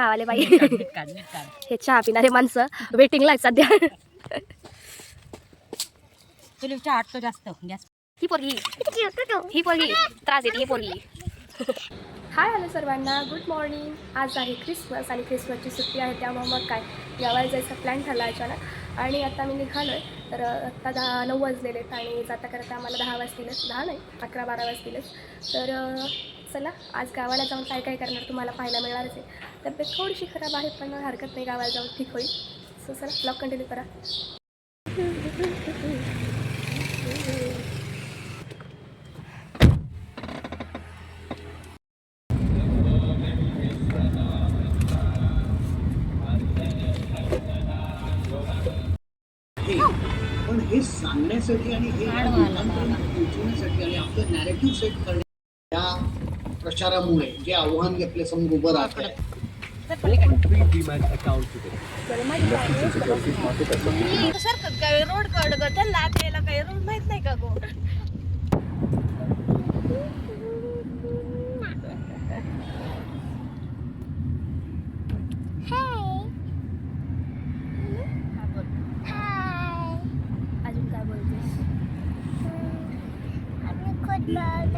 आले बाई. हे चहा पिणारे माणसं वेटिंगला आहेत सध्या. तुला चहा आटतो जास्त. गॅस ही पोरगी. ही पोरगी. त्रास देते ही पोरगी. हाय हॅलो सर्वांना. गुड मॉर्निंग आज आहे ख्रिसमस आणि ख्रिसमसची सुट्टी आहे त्यामुळे मग काय? गावाला जायचा प्लॅन ठरला अचानक. आणि आता मी निघालो आहे तर आत्ता दहा नऊ वाजलेले आहेत आणि जाता करता आम्हाला दहा वाजतीलच. दहा नाही अकरा बारा वाजतीलच. तर चला आज गावाला जाऊन काय काय करणार तुम्हाला पाहायला मिळणारच आहे. तब्येत थोडीशी खराब आहे पण हरकत नाही गावाला जाऊन ठीक होईल. सो चला ब्लॉग कंटिन्यू करा. हे सांगण्यासाठी आणि हे पोहोचवण्यासाठी आणि आपलं नॅरेटिव्ह सेट करण्या या प्रचारामुळे जे आव्हान आपल्यासमोर उभं राहत आहे. सारखं काय रोड कड ग काही रोड माहीत नाही का गो अजून काय बोलतेस अजून अजून कोणत्या शाळेत जाते किती लागेल एक पिला असतं का येडी हळद पहिली असतं की एकवी असते मोठा गड मोठा ग तुला काय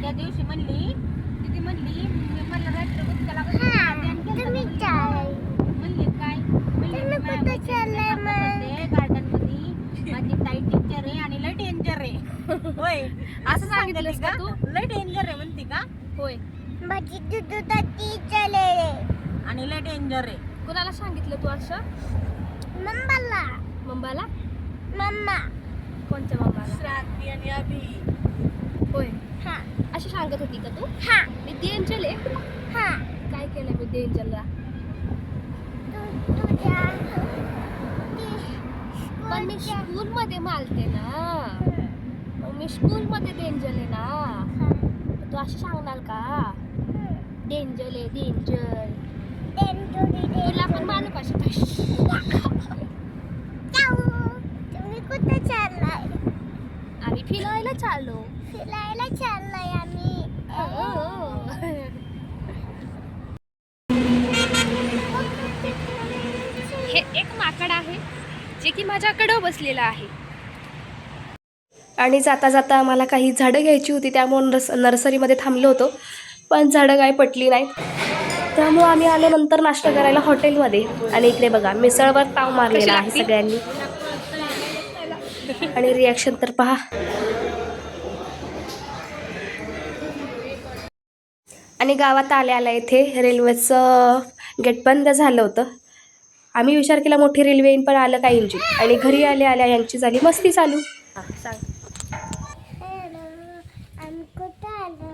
त्या दिवशी म्हणली तिथे म्हणली मी मला रात्र गुतकाला म्हणली काय? गार्डनमध्ये माझी ताई टीचर आहे आणि लय डेंजर आहे. होय. असं सांगितलंस का तू? लय डेंजर आहे म्हणती का? होय. आणि लय डेंजर आहे. कुणाला सांगितलं तू असं? मम्माला मम्माला श्राद्धी आणि अभि. होय अशी सांगत होती का तू मी डेंजल आहे काय केलं मी डेंजलला पण मी स्कूल मध्ये मालते ना मग मी स्कूल मध्ये डेंजल आहे ना तू अशी सांगणार का डेंजल आहे डेंजल तुला पण मालूम पाहिजे तुम्ही कुठे चाललाय आम्ही फिरायला चाललो फिरायला चाललाय आम्ही हे एक माकड आहे जे की माझ्याकडं बसलेलं आहे. आणि जाता जाता आम्हाला काही झाडं घ्यायची होती त्यामुळे नर्स नर्सरीमध्ये थांबलो होतो. पण झाडं काय पटली नाहीत. त्यामुळं आम्ही आलो नंतर नाश्ता करायला हॉटेलमध्ये. आणि इकडे बघा मिसळवर ताव मारलेला आहे सगळ्यांनी. आणि रिॲक्शन तर पहा. आणि गावात आल्या आल्या इथे रेल्वेचं गेट बंद झालं होतं. आम्ही विचार केला मोठी रेल्वे येईन पण आलं काही इंजिन? आणि घरी आल्या आल्या यांची झाली मस्ती चालू. सांग. कुठे आलो?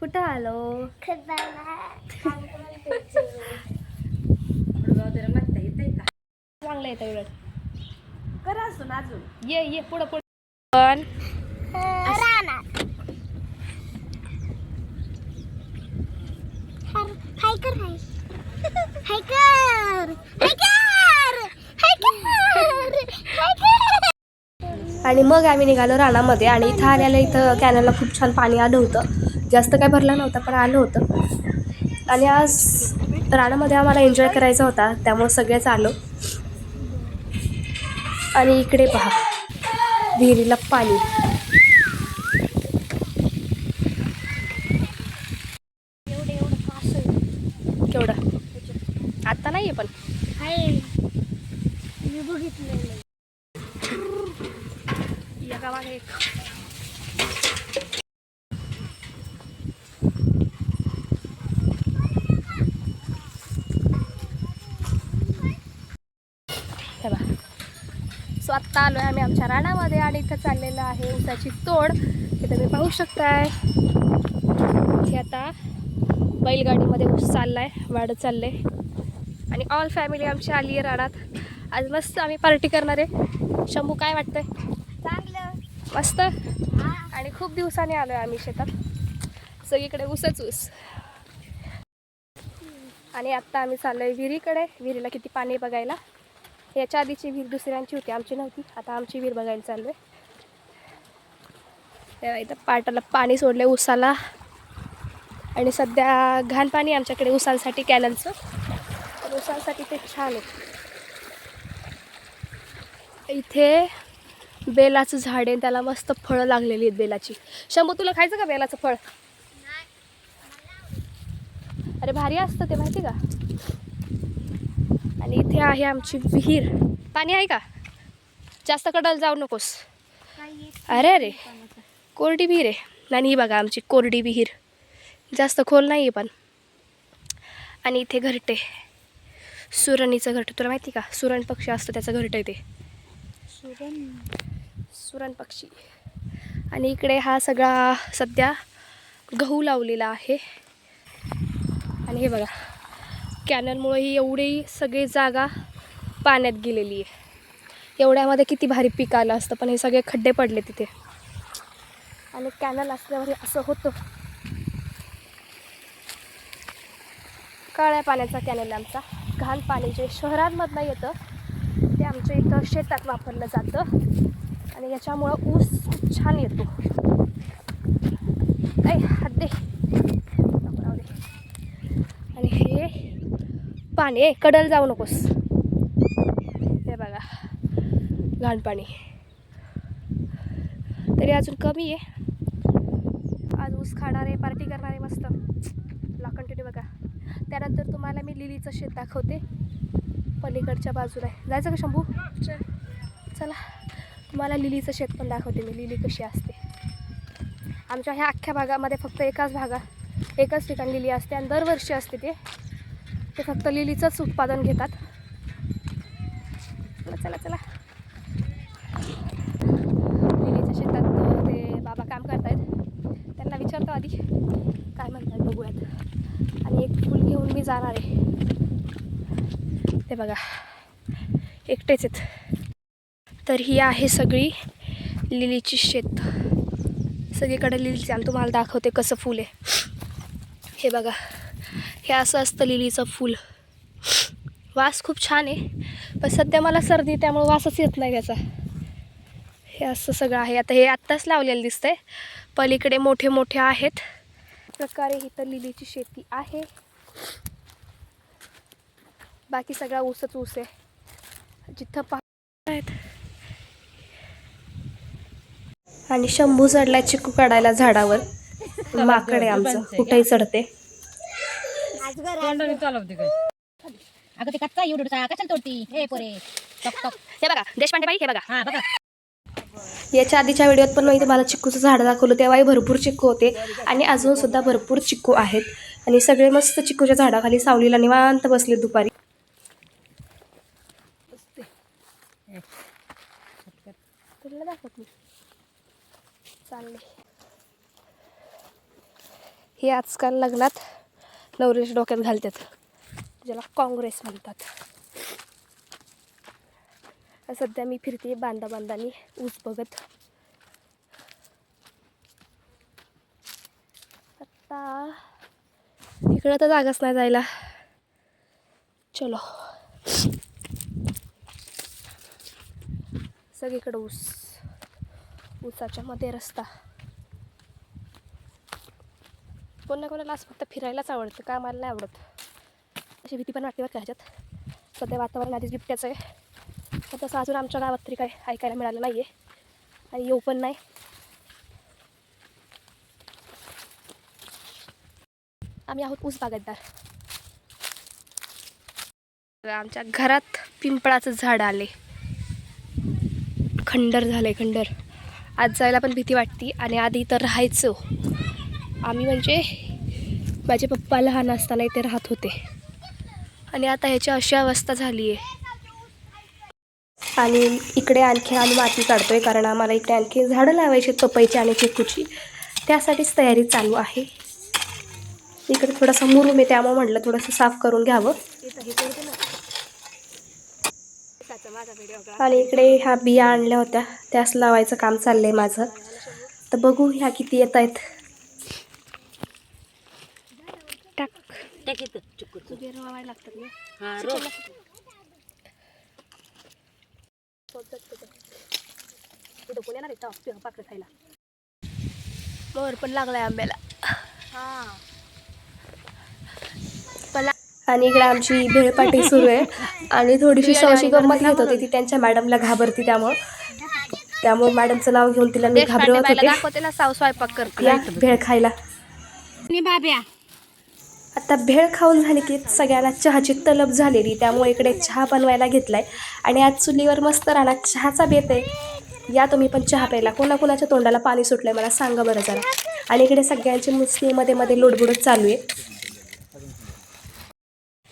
कुठं आलो फिरायला म्हणता येते का चांगलं येतं उलट करा अजून. ये ये पुढं पुढं. पण राहणार हाय कर हाय हाय कर हाय कर हाय कर हाय कर आणि मग आम्ही निघालो रानामध्ये आणि इथं आल्याला इथं कॅनलला खूप छान पाणी आलं होतं. जास्त काय भरलं नव्हतं पण आलं होतं. आणि आज रानामध्ये आम्हाला एन्जॉय करायचा होता त्यामुळे सगळेच आलो. आणि इकडे पहा विहिरीला पाणी एवढं एवढं पास केवढं आत्ता नाही आहे पण हाय मी बघितलेलं एका मागे एक हे बघा सो आत्ता आलो आहे आम्ही आमच्या रानामध्ये आणि इथं चाललेलं आहे ऊसाची तोड. हे तुम्ही पाहू शकताय. आता बैलगाडीमध्ये ऊस चाललाय वाढत चाललंय. आणि ऑल फॅमिली आमची आली आहे रानात. आज मस्त आम्ही पार्टी करणार आहे. शंभू काय वाटतंय? चांगलं. मस्त? हा. आणि खूप दिवसांनी आलो आहे आम्ही शेतात. सगळीकडे ऊसच ऊस. आणि आत्ता आम्ही चाललो आहे विहिरीकडे. विहिरीला किती पाणी आहे बघायला? याच्या आधीची विहीर दुसऱ्यांची होती आमची नव्हती. आता आमची विहीर बघायला चाललो आहे तेव्हा इथं पाटाला पाणी सोडलं आहे ऊसाला. आणि सध्या घाण पाणी आमच्याकडे ऊसांसाठी कॅनलचं. तर ते छान आहे. इथे बेलाचं झाड आहे त्याला मस्त फळं लागलेली आहेत बेलाची. शंभू तुला खायचं का बेलाचं फळ? अरे भारी असतं ते माहिती का? आणि इथे आहे आमची विहीर. पाणी आहे का? जास्त कडल जाऊ नकोस. अरे अरे. कोरडी विहीर आहे. आणि ही बघा आमची कोरडी विहीर. जास्त खोल नाही आहे पण. आणि इथे घरटे. सुरणीचं घरटं. तुला माहिती का? सुरण पक्षी असतं त्याचं घरटं आहे सुरण सुरण पक्षी. आणि इकडे हा सगळा सध्या गहू लावलेला आहे. आणि हे बघा. कॅनलमुळे ही एवढी सगळी जागा पाण्यात गेलेली आहे. एवढ्यामध्ये किती भारी पीक आलं असतं पण हे सगळे खड्डे पडले तिथे. आणि कॅनल असल्यावर असं होतं. काळ्या पाण्याचा कॅनल आमचा. घाण पाणी जे शहरांमधनं येतं ते आमच्या इथं शेतात वापरलं जातं. आणि याच्यामुळं ऊस खूप छान येतो. ऐ हद्दे दे नको राहू दे. आणि हे पाणी ए कडल जाऊ नकोस. हे बघा घाण पाणी. तरी अजून कमी आहे. आज ऊस खाणारे पार्टी करणारे मस्त. ला कंटिन्यू बघा. त्यानंतर तुम्हाला मी लिलीचं शेत दाखवते. पलीकडच्या बाजूला आहे. जायचं का शंभू? चला. तुम्हाला लिलीचं शेत पण दाखवते मी. लिली कशी असते. आमच्या ह्या अख्ख्या भागामध्ये फक्त एकाच भागा एकाच ठिकाणी लिली असते आणि दरवर्षी असते ते. ते फक्त लिलीचंच उत्पादन घेतात. चला चला चला. लिलीच्या शेतात ते बाबा काम करतायत. त्यांना विचारतो आधी काय म्हणतात बघूयात. आणि एक फूल घेऊन मी जाणार आहे. ते बघा एकटेच आहेत. तर ही आहे सगळी लिलीची शेत. सगळीकडे लिलीची आणि तुम्हाला दाखवते कसं फूल आहे. हे बघा. हे असं असतं लिलीचं फूल. वास खूप छान आहे. पण सध्या मला सर्दी त्यामुळे वासच येत नाही त्याचा. हे असं सगळं आहे. आता हे आत्ताच लावलेलं दिसतंय. पलीकडे मोठे मोठे आहेत. प्रकारे इथं लिलीची शेती आहे. बाकी सगळा ऊसच ऊस आहे. जिथं पाहत आहेत आणि शंभू चढला चिकू काढायला झाडावर. माकड आहे आमचं. कुठेही चढते. तोंडाने चालवते काय? अगं ते कच्चा एवढं कशाला तोडती? हे पोरे. टक टक. हे बघा देशपांडे बाई हे बघा. हा बघा. याच्या आधीच्या व्हिडिओत पण मी तुम्हाला चिक्कूचं झाड दाखवलं तेव्हाही भरपूर चिक्कू होते आणि अजून सुद्धा भरपूर चिक्कू आहेत. आणि सगळे मस्त चिक्कूच्या झाडाखाली सावलीला निवांत बसले दुपारी. तुला दाखवत मी चालले हे आजकाल लग्नात नवरेश डोक्यात घालतात. ज्याला काँग्रेस म्हणतात. सध्या मी फिरते बांधा बांधानी ऊस बघत. आता इकडं तर जागाच नाही जायला. चलो. सगळीकडं ऊस. ऊसाच्या मध्ये रस्ता. कोणा कोणाला असं फक्त फिरायलाच आवडतं का मला नाही आवडत. अशी भीती पण वाटते बरं का ह्याच्यात. सध्या वातावरण आधीच बिबट्याचं आहे. पण तसं अजून आमच्या गावात तरी काय ऐकायला मिळालं नाही आहे आणि येऊ पण नाही. आम्ही आहोत ऊस बागायतदार. आमच्या घरात पिंपळाचं झाड आले. खंडर झालंय खंडर. आज जायला पण भीती वाटते आणि आधी तर राहायचो. आम्ही म्हणजे माझे पप्पा लहान असताना इथे राहत होते. आणि आता ह्याची अशी अवस्था झाली आहे. आणि इकडे आणखी आम्ही माती काढतोय कारण आम्हाला इकडे आणखी झाडं लावायची आहेत पपईची आणि चिकूची. त्यासाठीच तयारी चालू आहे. इकडे थोडासा मुरूम आहे त्यामुळे म्हटलं थोडंसं साफ करून घ्यावं. आणि इकडे ह्या बिया आणल्या होत्या त्यास लावायचं काम चाललंय माझं. तर बघू ह्या किती येत आहेत टाक इथं. लावायला लागतात ना? हा. पाकड खायला. मोर पण लागलाय आंब्याला. पण आणि इकडे आमची भेळपाटी सुरू आहे. आणि थोडीशी सवशी गंमत घेत होती. ती त्यांच्या मॅडमला घाबरती त्यामुळं. त्यामुळे मॅडमचं नाव घेऊन तिला मी घाबरवत होते. दाखवते ना साव स्वयंपाक करते. भेळ खायला. बाब्या आता भेळ खाऊन झाली की सगळ्याला चहाची तलब झालेली त्यामुळे इकडे चहा बनवायला घेतलाय. आणि आज चुलीवर मस्त राहणार चहाचा बेत आहे. या तुम्ही पण चहा प्यायला. कोणाकोणाच्या तोंडाला पाणी सुटलंय मला सांगा बरं जरा. आणि इकडे सगळ्यांची मुस्ती मध्ये मध्ये लोडबुडच चालू आहे.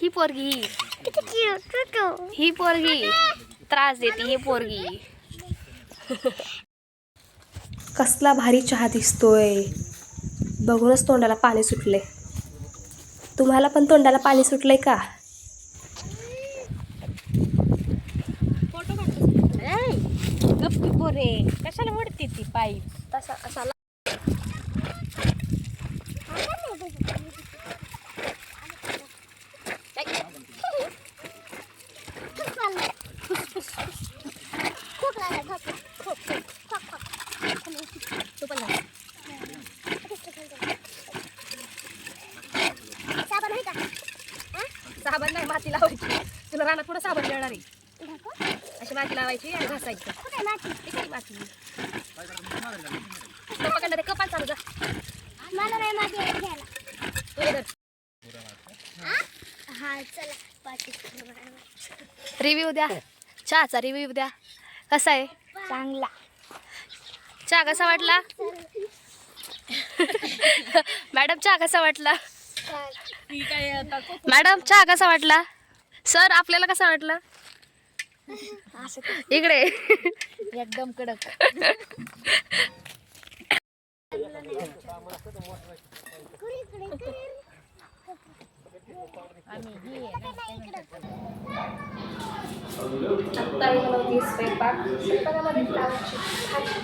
ही पोरगी. ही पोरगी. त्रास देते ही पोरगी. कसला भारी चहा दिसतोय. बघूनच तोंडाला पाणी सुटले तुम्हाला पण तोंडाला पाणी सुटलंय का? गप्पी पोरे कशाला मोडते ती पाईप तसा असा खूप लागलं, खूप, खूप, खूप, खूप, खूप. तू पण घाल. साबण आहे का? साबण नाही माती लावायची तुला रानात पुढं साबण मिळणार आहे. अशी माती लावायची आणि घासायचं. माती? कपाल चालू जा मला नाही माती घ्यायला. हे चला रिव्ह्यू द्या. चहाचा रिव्ह्यू द्या. कसा आहे? चांगला. चहा कसा वाटला? मॅडम चहा कसा वाटला? मॅडम चहा कसा वाटला? सर आपल्याला कसा वाटला? इकडे. एकदम कडक. आम्ही ही आहे ना, आत्ता मी बनवते स्वयंपाक स्वयंपाकामध्ये फ्लावरची भाजी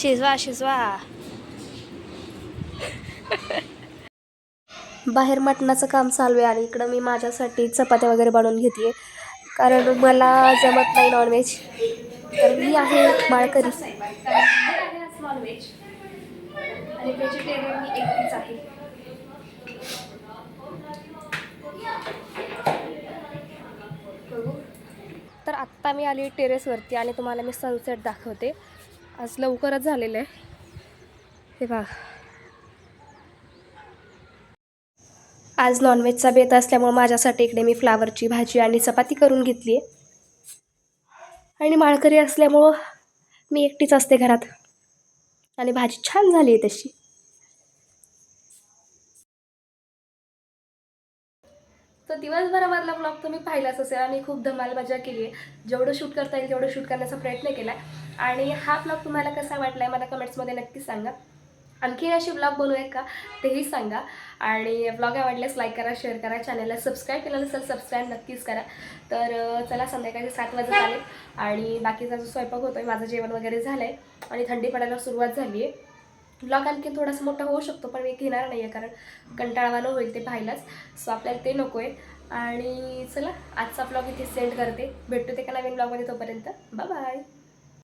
शिजवा शिजवा बाहेर मटणाचं काम चालू आहे आणि इकडं मी माझ्यासाठी चपात्या वगैरे बनवून घेते. कारण मला जमत नाही नॉनव्हेज तर मी आहे माळकरी. नॉनव्हेज आणि व्हेजिटेरियन मी एकटीच आहे. तर आत्ता मी आली टेरेसवरती आणि तुम्हाला मी सनसेट दाखवते. आज लवकरच झालेलं आहे. हे बघा. आज नॉनव्हेजचा बेत असल्यामुळे माझ्यासाठी इकडे मी फ्लावरची भाजी आणि चपाती करून घेतली आहे आणि माळकरी असल्यामुळं मी एकटीच असते घरात. आणि भाजी छान झाली आहे तशी. तर दिवसभरामधला ब्लॉग तुम्ही पाहिलाच असेल आणि खूप धमाल मजा केली आहे जेवढं शूट करता येईल तेवढं शूट करण्याचा प्रयत्न केला आणि हा ब्लॉग तुम्हाला कसा वाटला आहे मला कमेंट्समध्ये नक्कीच सांगा. आणखी अशी ब्लॉग बोलू आहे का? तेही सांगा. आणि ब्लॉग आवडल्यास लाईक करा शेअर करा. चॅनलला सबस्क्राईब केलं नसेल सबस्क्राईब नक्कीच करा. तर चला संध्याकाळी सात वाजत आले. आणि बाकीचा जो स्वयंपाक होतो आहे माझं जेवण वगैरे झालं आहे आणि थंडी पडायला सुरुवात झाली आहे. ब्लॉग आणखी थोडासा मोठा होऊ शकतो पण मी घेणार नाही आहे कारण कंटाळवानं होईल ते पाहिलाच. सो आपल्याला ते नको आहे आणि चला आजचा ब्लॉग इथे सेंड करते. भेटतो ते का नवीन ब्लॉगमध्ये तोपर्यंत. बाय